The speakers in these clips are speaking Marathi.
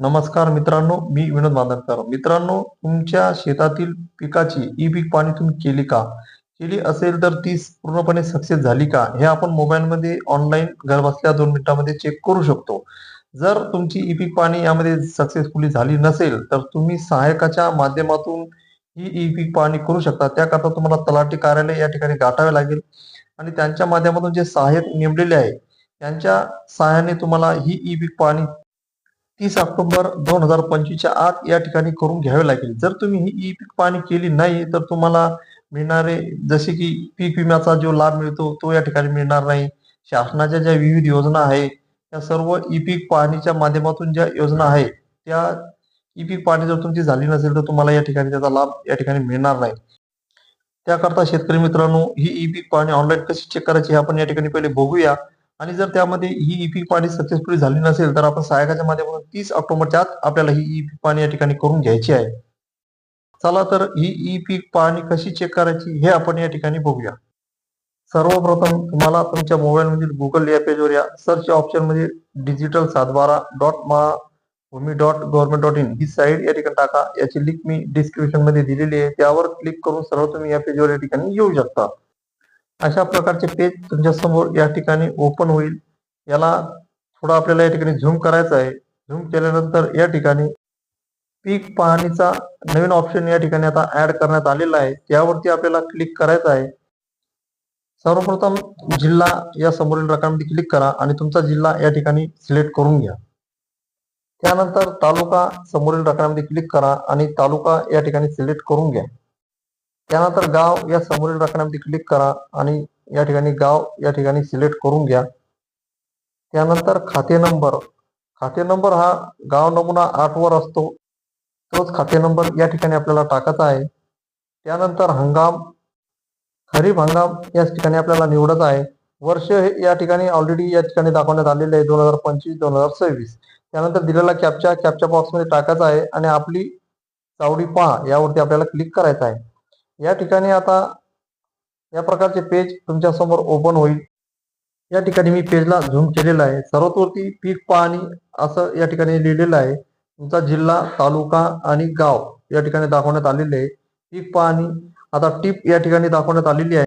नमस्कार मित्रांनो मी विनोद मांदरकर मित्रांनो तुमच्या शेतातील पिकाची ई पीक पाणी तुम्ही केली का? केली असेल तर ती पूर्णपणे सक्सेस झाली का? हे आपण मोबाईलमध्ये ऑनलाईन घर बसल्या दोन मिनिटांमध्ये चेक करू शकतो. जर तुमची ई पीक पाणी यामध्ये सक्सेसफुली झाली नसेल तर तुम्ही सहायकाच्या माध्यमातून ही ई पीक पाणी करू शकता. त्याकरता तुम्हाला तलाठी कार्यालय या ठिकाणी गाठावे लागेल आणि त्यांच्या माध्यमातून जे सहाय्यक नेमलेले आहे त्यांच्या सहाय्याने तुम्हाला ही ई पीक पाणी तीस ऑक्टोबर दोन हजार पंचवीसच्या आत या ठिकाणी करून घ्यावे लागेल. जर तुम्ही ही ई पीक पाणी केली नाही तर तुम्हाला मिळणारे जसे की पीक विम्याचा जो लाभ मिळतो तो या ठिकाणी मिळणार नाही. शासनाच्या ज्या विविध योजना आहे त्या सर्व ई पीक पाहणीच्या माध्यमातून ज्या योजना आहे त्या ई पीक पाहणी जर तुमची झाली नसेल तर तुम्हाला या ठिकाणी त्याचा लाभ या ठिकाणी मिळणार नाही. त्याकरता शेतकरी मित्रांनो ही ई पीक पाहणी ऑनलाईन कशी चेक करायची हे आपण या ठिकाणी पहिले बघूया. आणि जर त्यामध्ये ही ई पीक पाणी सक्सेसफुली झाली नसेल तर आपण सहायकाच्या माध्यमातून तीस ऑक्टोबरच्या आत आपल्याला ही ई पीक पाणी या ठिकाणी करून घ्यायची आहे. चला तर ही ई पीक पाहणी कशी चेक करायची हे आपण या ठिकाणी बघूया. सर्वप्रथम तुम्हाला तुमच्या मोबाईल मधील गुगल या पेजवर या सर्च ऑप्शनमध्ये डिजिटल सातबारा डॉट भूमी डॉट गव्हर्नमेंट डॉट इन ही साईट या ठिकाणी टाका. याची लिंक मी डिस्क्रिप्शनमध्ये दिलेली आहे. त्यावर क्लिक करून सर्व तुम्ही या पेजवर या ठिकाणी येऊ शकता. अशा प्रकारचे पेज तुमच्यासमोर या ठिकाणी ओपन होईल. याला थोडा आपल्याला या ठिकाणी झूम करायचा आहे. झूम केल्यानंतर या ठिकाणी पीक पाहणीचा नवीन ऑप्शन या ठिकाणी आता ऍड करण्यात आलेला आहे. त्यावरती आपल्याला क्लिक करायचं आहे. सर्वप्रथम जिल्हा या समोरील रकमेमध्ये क्लिक करा आणि तुमचा जिल्हा या ठिकाणी सिलेक्ट करून घ्या. त्यानंतर तालुका समोरील रकमेमध्ये क्लिक करा आणि तालुका या ठिकाणी सिलेक्ट करून घ्या. त्यानंतर गाव या समोरील रकान्यामध्ये क्लिक करा आणि या ठिकाणी गाव या ठिकाणी सिलेक्ट करून घ्या. त्यानंतर खाते नंबर खाते नंबर हा गाव नमुना आठ वर असतो. तोच खाते नंबर या ठिकाणी आपल्याला टाकायचा आहे. त्यानंतर हंगाम. खरीप हंगाम या ठिकाणी आपल्याला निवडायचा आहे. वर्ष हे या ठिकाणी ऑलरेडी या ठिकाणी दाखवण्यात आलेले आहे दोन हजार पंचवीस दोन हजार सव्वीस. त्यानंतर दिलेला कॅपचा कॅपच्या बॉक्समध्ये टाकायचा आहे आणि आपली चावडी पहा यावरती आपल्याला क्लिक करायचं आहे. या ठिकाणी आता या प्रकारचे पेज तुमच्यासमोर ओपन होईल. या ठिकाणी मी पेजला झूम केलेला आहे. सर्वात वरती पीक पाहणी असं या ठिकाणी लिहिलेलं आहे. तुमचा जिल्हा तालुका आणि गाव या ठिकाणी दाखवण्यात आलेले आहे. पीक पाहणी आता टीप या ठिकाणी दाखवण्यात आलेली आहे.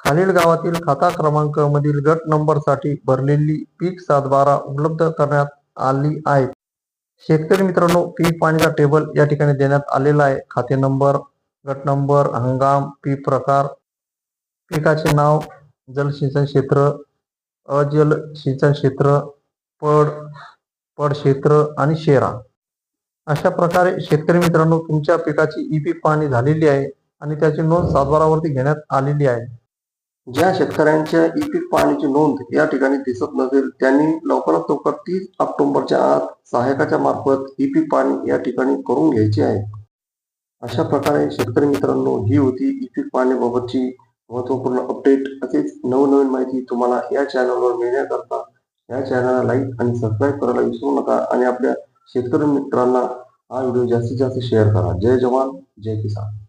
खालील गावातील खाता क्रमांक मधील गट नंबरसाठी भरलेली पीक सातबारा उपलब्ध करण्यात आली आहे. शेतकरी मित्रांनो पीक पाणीचा टेबल या ठिकाणी देण्यात आलेला आहे. खाते नंबर गट नंबर हंगाम पी प्रकार. पिकाचे नाव जलसिंचन क्षेत्र अजल सिंचन क्षेत्र पड पड क्षेत्र आणि शेरा. अशा प्रकारे शेतकरी मित्रांनो तुमच्या पिकाची ई पीक पाहणी झालेली आहे आणि त्याची नोंद सातबारावरती घेण्यात आलेली आहे. ज्या शेतकऱ्यांच्या ई पीक पाहणीची नोंद या ठिकाणी दिसत नसेल त्यांनी लवकरात लवकर तीस ऑक्टोबरच्या आत सहायकाच्या मार्फत ई पीक पाहणी या ठिकाणी करून घ्यायची आहे. अशा प्रकारे शेतकरी मित्रांनो ही होती ई पीक पाहणीबाबतची महत्त्वपूर्ण अपडेट असेच नवनवीन माहिती तुम्हाला या चॅनलवर मिळण्याकरता या चॅनलला लाईक आणि सबस्क्राईब करायला विसरू नका आणि आपल्या शेतकरी मित्रांना हा व्हिडिओ जास्तीत जास्त शेअर करा. जय जवान जय किसान.